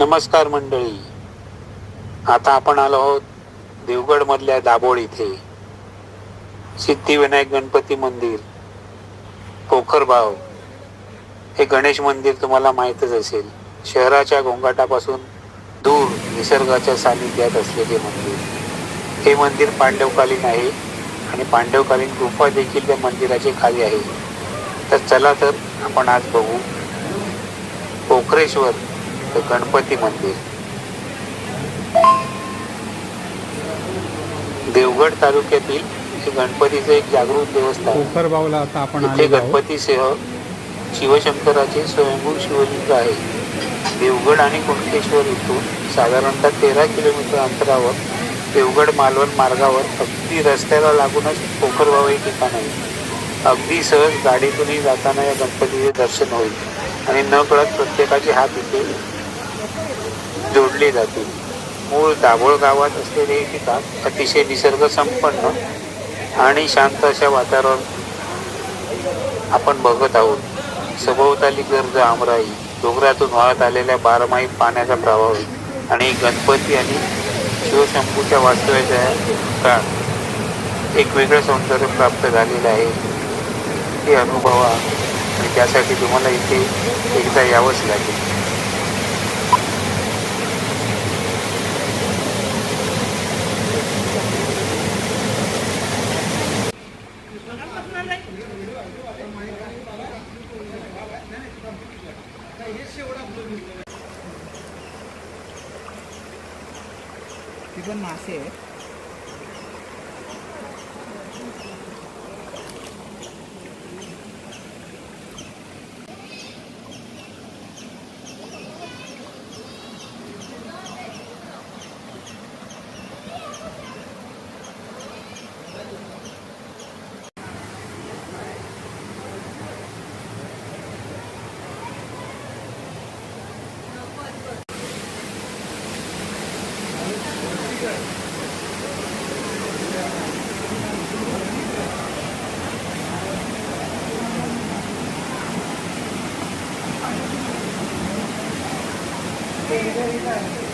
नमस्कार मंडळी. आता आपण आलो आहोत देवगडमधल्या दाभोळ इथे. सिद्धिविनायक गणपती मंदिर पोखरबाव हे गणेश मंदिर तुम्हाला माहीतच असेल. शहराच्या गोंगाटापासून दूर निसर्गाच्या सानिध्यात असलेले मंदिर. हे मंदिर पांडवकालीन आहे आणि पांडवकालीन गुफा देखील त्या मंदिराचे खाली आहे. तर चला तर आपण आज बघू. पोखरेश्वर ते गणपती मंदिर. देवगड तालुक्यातील गणपतीचं एक जागृत देवस्थान. आता आपण इथे गणपतीसह शिवशंकराचे स्वयंभू शिवलिंग आहे. देवगड आणि कुणकेश्वर इथून साधारणतः तेरा किलोमीटर अंतरावर देवगड मालवण मार्गावर अगदी रस्त्याला लागूनच पोखरबाव हे ठिकाण आहे. अगदी सहज गाडीतूनही जाताना या गणपतीचे दर्शन होईल. आणि न कळत प्रत्येकाचे हात इथे जोडले जातील मूळ दाभोळ गावात असलेले हे ठिकाण अतिशय निसर्ग संपन्न आणि शांत अशा वातावरण आपण बघत आहोत. सभोवताली गर्द आमराई डोंगरातून वाहत आलेल्या बारमाही पाण्याचा प्रभाव आणि गणपती आणि शिवशंभूच्या वास्तव्याच्या काळ एक वेगळं सौंदर्य प्राप्त झालेलं आहे. ते अनुभवा आणि त्यासाठी तुम्हाला इथे एकदा यावंच लागेल. ती पण मासे आहेत. Eh, very.